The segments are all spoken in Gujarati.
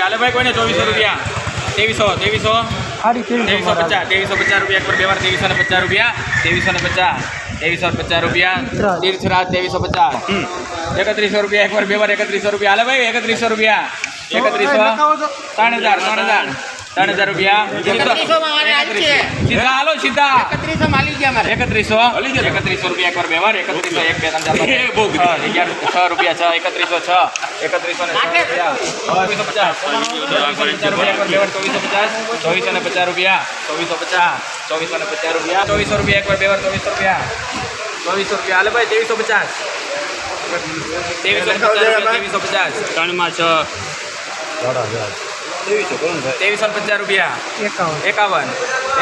રૂપિયા. હાલે ભાઈ કોઈને ચોવીસો રૂપિયા? ત્રેવીસો ત્રેવીસો? ત્રેવીસો પચાસ ત્રેવીસો પચાસ રૂપિયા. એક પર વ્યવહાર ત્રેવીસો ને પચાસ રૂપિયા. ત્રેવીસો ને પચાસ ત્રેવીસો ને પચાસ રૂપિયા. તીર્થ રાત ત્રેવીસો પચાસ. એકત્રીસો રૂપિયા એક વાર વ્યવહાર એકત્રીસો રૂપિયા. હાલે ભાઈ એકત્રીસો રૂપિયા. એકત્રીસો. ત્રણ હજાર ત્રણ હજાર. ત્રણ હજાર રૂપિયા. સીધા હાલો સીધા. એકત્રીસો એકત્રીસો. રૂપિયા એક વાર વ્યવહાર એકત્રીસો એક બે ત્રણ ચાર અગિયાર છ રૂપિયા છ એકત્રીસો છ. એકત્રીસો ને ચોવીસો પચાસ. ચોવીસો પચાસ રૂપિયા. વાર ચોવીસો પચાસ. ચોવીસો ને પચાસ રૂપિયા. ચોવીસો પચાસ. ચોવીસો ને પચાસ રૂપિયા. ચોવીસો રૂપિયા એક વાર વ્યવહાર ચોવીસો રૂપિયા. ચોવીસો રૂપિયા. હાલે ભાઈ ત્રેવીસો પચાસ. ત્રેવીસો પચાસ રૂપિયા ત્રેવીસો પચાસ. ત્રણમાં છ. ત્રેવીસો પચાસ રૂપિયા. એકાવન. એકાવન.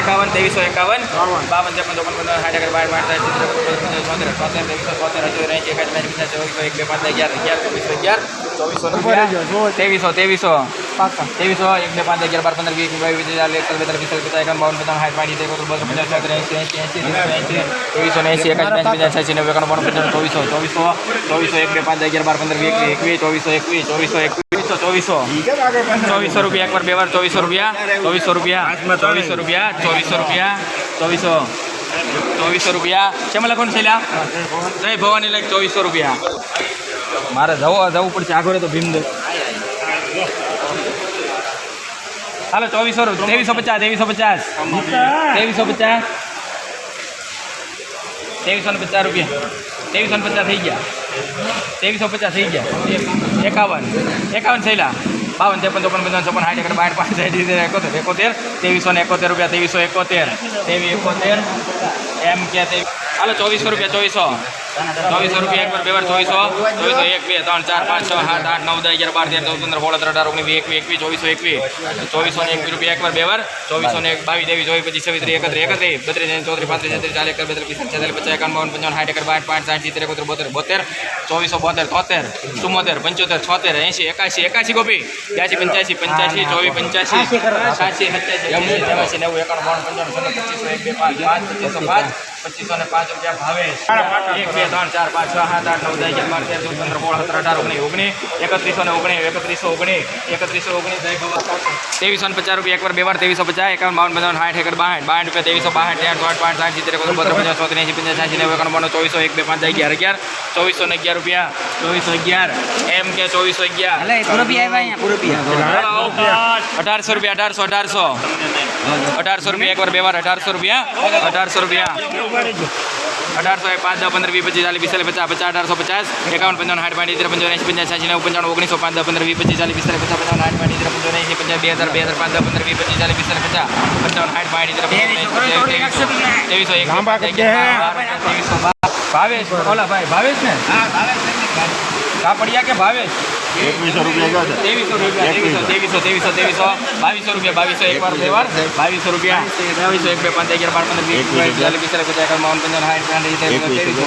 એકાવન ત્રેવીસો એકાવન. બાવન. ત્રેપન ચોપન પંદર સાઠ અગર બાર બાર ચોતેર ચોતેર ત્રેવીસો ચોતેર હજુ એકાદ પચાસ ચોવીસો એક બે પાંચ અગિયાર અગિયાર ચોવીસો અગિયાર. ચોવીસો. ત્રેવીસો ત્રેવીસો. ત્રેવીસો એક બે પાંચ અગિયાર બાર પંદર વીસ બાવીસ ચાલીસ એકતાલીસ બેતાલીસ પિસ્તાલીસ પચાસ એકાવન બાવન પચાસ સાઠ પાંચ તેર બસો પચાસ ત્રેવીસો ને એકાદ પચાસ છ્યાસી નેવું એકાણું ચોવીસો ચોવીસો ચોવીસો એક બે પાંચ અગિયાર બાર પંદર વીસ એકવીસ ચોવીસો એકવીસ ચોવીસો એકવીસ. ચોવીસો. ચોવીસો રૂપિયા, એકવાર બે વાર ચોવીસો રૂપિયા. ચોવીસો રૂપિયા ચોવીસો રૂપિયા ચોવીસો રૂપિયા, ચોવીસો. ચોવીસો રૂપિયા. શેમાં લખવાનું છે જય ભવાની લાઈક ચોવીસો રૂપિયા. મારે જવો જવું પડશે. આગળ તો ભીમદેવ હાલો, ચોવીસો ત્રેવીસો પચાસ ત્રેવીસો પચાસ. ત્રેવીસો પચાસ. ત્રેવીસો ને પચાસ રૂપિયા. ત્રેવીસો ને પચાસ થઈ ગયા. ત્રેવીસો પચાસ થઈ ગયા. એકાવન. એકાવન થયેલા. બાવન, ત્રેપન, ચોપન, પંચાવન ચોપન સાઠ એકડ બાર, પાંચ એકોતેર. એકોતેર. ત્રેવીસો ને એકોતેર રૂપિયા, ત્રેવીસો એકોતેર. તેવી એકોતેર. એમ કે હાલો, ચોવીસો રૂપિયા, ચોવીસો. ચોવીસો રૂપિયા એક પર બે વાર ચોવીસો. ચોવીસો એક, બે, ત્રણ, ચાર, પાંચ, છ, સાત, આઠ, નવ, દસ, અગિયાર, બાર, તેર, ચૌદ, પંદર, સોળ અઢાર, ઓગણીસ એકવી એકવીસ ચોવીસો એકવીસ. ચોવીસો ને એકવીસ રૂપિયા એક વાર બે વાર ચોવીસો ને બાવીસ દેવી ચોવીસ, પચીસ, છવ્વીસ, ત્રીસ, એકત્રીસ એકત્રીસ, બત્રીસ ચોત્રીસ, પાંત્રીસ, છત્રીસ, ચાલીસ એકર બત્રીસ પિસ્તાલીસ છેતાલીસ, પચાસ, એકાવન, બાવન, પંચાવન, સાઠ એકર બાઠ પાંચ સાઠ, સિત્તેર, એકોતેર, બોતેર બોતેર, ચોવીસો, બોતેર, તોતેર, ચુમ્મોતેર, પંચોતેર, છોતેર, એંશી, એકાશી એકાશી ગોપી. બ્યાસી, પંચ્યાસી પંચ્યાસી, ચોવીસ, પંચ્યાસી સાતસી સત્યાસી એકાણું, બાવન પંચાવન પચીસો એક બે પાંચ પાંચ પચીસો પાંચ પચીસો ને પાંચ રૂપિયા ભાવે એક બે ત્રણ ચાર પાંચ છ સાત આઠ નવ દસ અગિયાર તેર ચૌદ પંદર સોળ સત્તર અઢાર ઓગણીસ ઓગણીસ એકત્રીસો ને ઓગણીસ એકત્રીસો ઓગણીસ એકત્રીસો ઓગણીસ. ત્રેવીસો ને પચાસ રૂપિયા એક વાર બે વાર ત્રેવીસો પચાસ એકાવન બાવન પંચાવન સાઠ એકર બાઠ બાસઠ રૂપિયા ત્રેવીસો બાસઠ ત્રણ ચોઠ પાંચ સાઠ સિત્તેર એકોતેર બોતેર પચાસ ચોત્રીસ એસી પંચાસ સાઠી નેવું એકાણું ચોવીસો એક બે પાંચ અગિયાર અગિયાર ચોવીસો ને અગિયાર રૂપિયા. ચોવીસો અગિયાર. એમ કે ચોવીસો અગિયાર. અઢારસો રૂપિયા અઢારસો અઢારસો. અઢારસો રૂપિયા એક વાર બે વાર અઢારસો રૂપિયા અઢારસો રૂપિયા અઢારસો એક પાંચ દસ પંદર વીસ પચીસ ચાલીસ પિસ્તાલીસ પચાસ પચાસ અઢારસો પચાસ એકાવન પંચાવન સાઠ પાંચ ઇતર પંચાવન એંશી પંચાસ સાંસી નેવું પંચાવન ઓગણીસો પાંચ દસ પંદર વીસ પચીસ ચાલીસ પિસ્તાલીસ પચાસ પંચાવન સાઠ પાંચ ઇતર પંચાવન એંશી પંચાસ બે હજાર બે હજાર પાંચ દસ પંદર વીસ પચીસ ચાલીસ પિસ્તાલીસ પચાસ પંચાવન સાઠ પાંચ ઇતર ત્રેવીસો એક ત્રેવીસો ભાવેશ ઓલા ભાઈ ભાવેશ ને કાપડિયા કે ભાવેશ એકવીસો રૂપિયા ત્રેવીસો રૂપિયા ત્રેવીસો ત્રેવીસો ત્રેવીસો ત્રેવીસો. બાવીસો રૂપિયા બાવીસો એક વાર બે વાર. બાવીસો રૂપિયા. બાવીસો એક બે પાંચ અગિયાર બાર પંદર વીસ ચાલીસ પિસ્તાલીસ પચાસ બાવન પંચાવન સાઠ પાંચ ત્રેવીસો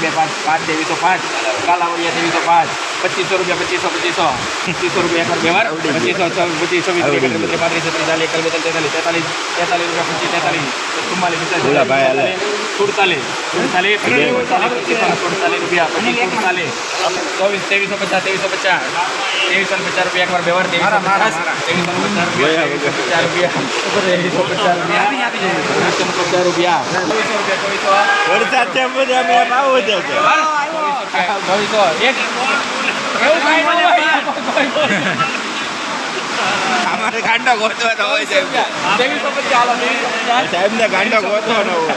બે. પાંચ પાંચ ત્રેવીસો પાંચ. કાલાવડિયા ત્રેવીસો પાંચ. પચીસો રૂપિયા પચીસો પચીસો. પચીસો રૂપિયા એક વાર બે વાર. પચીસો પચીસો વીસ પાંત્રીસ છત્રીસ ચાલીસ એકતાલીસ તેતાલીસ તેતાલીસ રૂપિયા પચીસ તેતાલીસ ચુમ્માલીસ હાલે. સુડતાલીસ. સુડતાલીસ. સુડતાલીસ રૂપિયા સુડતાલીસ. ચોવીસ ત્રેવીસો પચાસ ત્રેવીસો પચાસ. ત્રેવીસો પચાસ રૂપિયા એક બે વાર ત્રેવીસો પચાસ. ત્રેવીસો પચાસ રૂપિયા પચાસ રૂપિયા. ત્રેવીસો પચાસ રૂપિયા. ત્રેવીસો પચાસ રૂપિયા. ચોવીસો રૂપિયા ચોવીસો. વરસાદ છે બધા અમે ભાવ વધે છે ચોવીસો એક. એવું કાંઈ ન હોય. અમારે ગાંડો ગોતવાનો હોય ત્રેવીસો સાહેબ ને ગાંડો ગોતવાનો હોય.